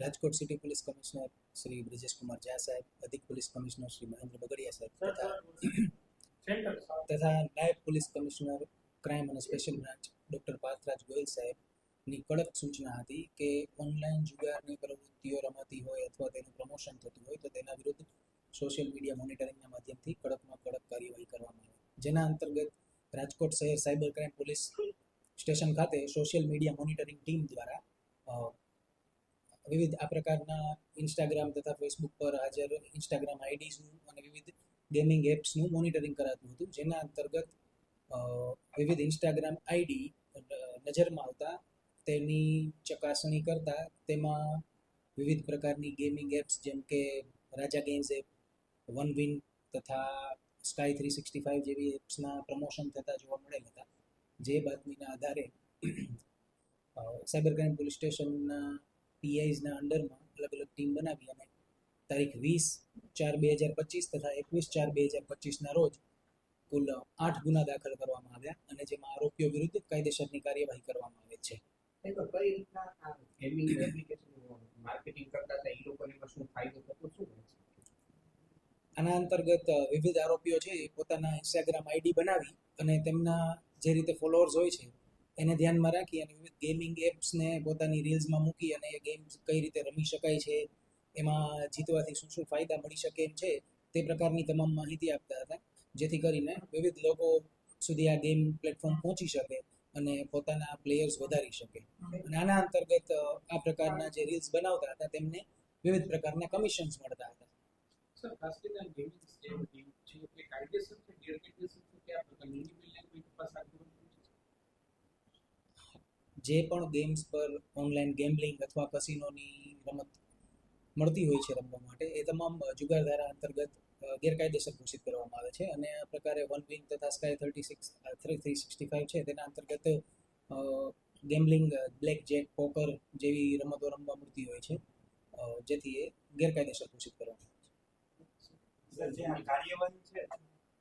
Rajkot city police commissioner Shri Brijesh Kumar Jha સાહેબ અધિક police commissioner Shri Mahendra Bagadiya સાહેબ તથા તથા નાયબ પોલીસ કમિશનર ક્રાઇમ અને special branch doctor Parthraj Goyal સાહેબની કડક સૂચના હતી કે ઓનલાઈન જુગારની પ્રવૃત્તિઓ રમાતી હોય અથવા તેનું પ્રમોશન થતું હોય તો તેના વિરુદ્ધ સોશિયલ મીડિયા મોનિટરિંગના માધ્યમથી કડકમાં કડક કાર્યવાહી કરવામાં આવે. જેના અંતર્ગત રાજકોટ શહેર સાયબર ક્રાઇમ પોલીસ સ્ટેશન ખાતે સોશિયલ મીડિયા મોનિટરિંગ ટીમ દ્વારા વિવિધ આ પ્રકારના ઇન્સ્ટાગ્રામ તથા ફેસબુક પર હાજર ઇન્સ્ટાગ્રામ આઈડીઝનું અને વિવિધ ગેમિંગ એપ્સનું મોનિટરિંગ કરાતું હતું. જેના અંતર્ગત વિવિધ ઇન્સ્ટાગ્રામ આઈડી નજરમાં આવતા, તેની ચકાસણી કરતા, તેમાં વિવિધ પ્રકારની ગેમિંગ એપ્સ જેમ કે Raja games app one win તથા સ્કાય થ્રી સિક્સટી ફાઇવ જેવી એપ્સના પ્રમોશન થતા જોવા મળેલ હતા. જે બાતમીના આધારે સાયબર ક્રાઇમ પોલીસ સ્ટેશનના પીઆઈઝના અંડરમાં અલગ અલગ ટીમ બનાવી અને તારીખ વીસ ચાર બે હજાર પચીસ તથા એકવીસ ચાર બે હજાર પચીસના રોજ કુલ આઠ ગુના દાખલ કરવામાં આવ્યા અને જેમાં આરોપીઓ વિરુદ્ધ કાયદેસરની કાર્યવાહી કરવામાં આવે છે. આના અંતર્ગત વિવિધ આરોપીઓ છે પોતાના ઇન્સ્ટાગ્રામ આઈડી બનાવી અને તેમના જે રીતે ફોલોઅર્સ હોય છે એને ધ્યાનમાં રાખી અને વિવિધ ગેમિંગ એપ્સને પોતાની રીલ્સમાં મૂકી અને એ ગેમ્સ કઈ રીતે રમી શકાય છે, એમાં જીતવાથી શું શું ફાયદા મળી શકે એમ છે, તે પ્રકારની તમામ માહિતી આપતા હતા. જેથી કરીને વિવિધ લોકો સુધી આ ગેમ પ્લેટફોર્મ પહોંચી શકે અને પોતાના પ્લેયર્સ વધારી શકે. અને આના અંતર્ગત આ પ્રકારના જે રીલ્સ બનાવતા હતા, તેમને વિવિધ પ્રકારના કમિશન્સ મળતા હતા. સર હાથ ધરવામાં આવી છે? જે પણ ગેમ્સ પર ઓનલાઈન ગેમ્બલિંગ અથવા કસિનોની રમત મળતી હોય છે રમવા માટે, એ તમામ જુગાર ધારા અંતર્ગત ગેરકાયદેસર ઘોષિત કરવામાં આવે છે. અને આ પ્રકારે વન વિંગ તથા sky thirty six three three sixty five છે, તેના અંતર્ગત ગેમ્બલિંગ બ્લેક જેક પોકર જેવી રમતો રમવા મળતી હોય છે જેથી એ ગેરકાયદેસર ઘોષિત કરવામાં આવે છે. જે કાર્યવાહી છે,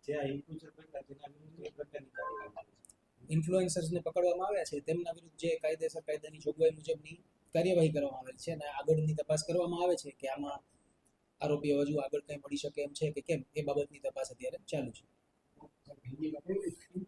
જે આ ઇન્ફ્યુચર કરતા તેના પ્રકારની કાર્યવાહી છે ઇન્ફ્લુએન્સર્સને પકડવામાં આવ્યા છે, તેમના વિરુદ્ધ જે કાયદેસર કાયદાની જોગવાઈ મુજબની કાર્યવાહી કરવામાં આવેલ છે અને આગળની તપાસ કરવામાં આવે છે કે આમાં આરોપીઓ હજુ આગળ કંઈ મળી શકે એમ છે કે કેમ, એ બાબતની તપાસ અત્યારે ચાલુ છે.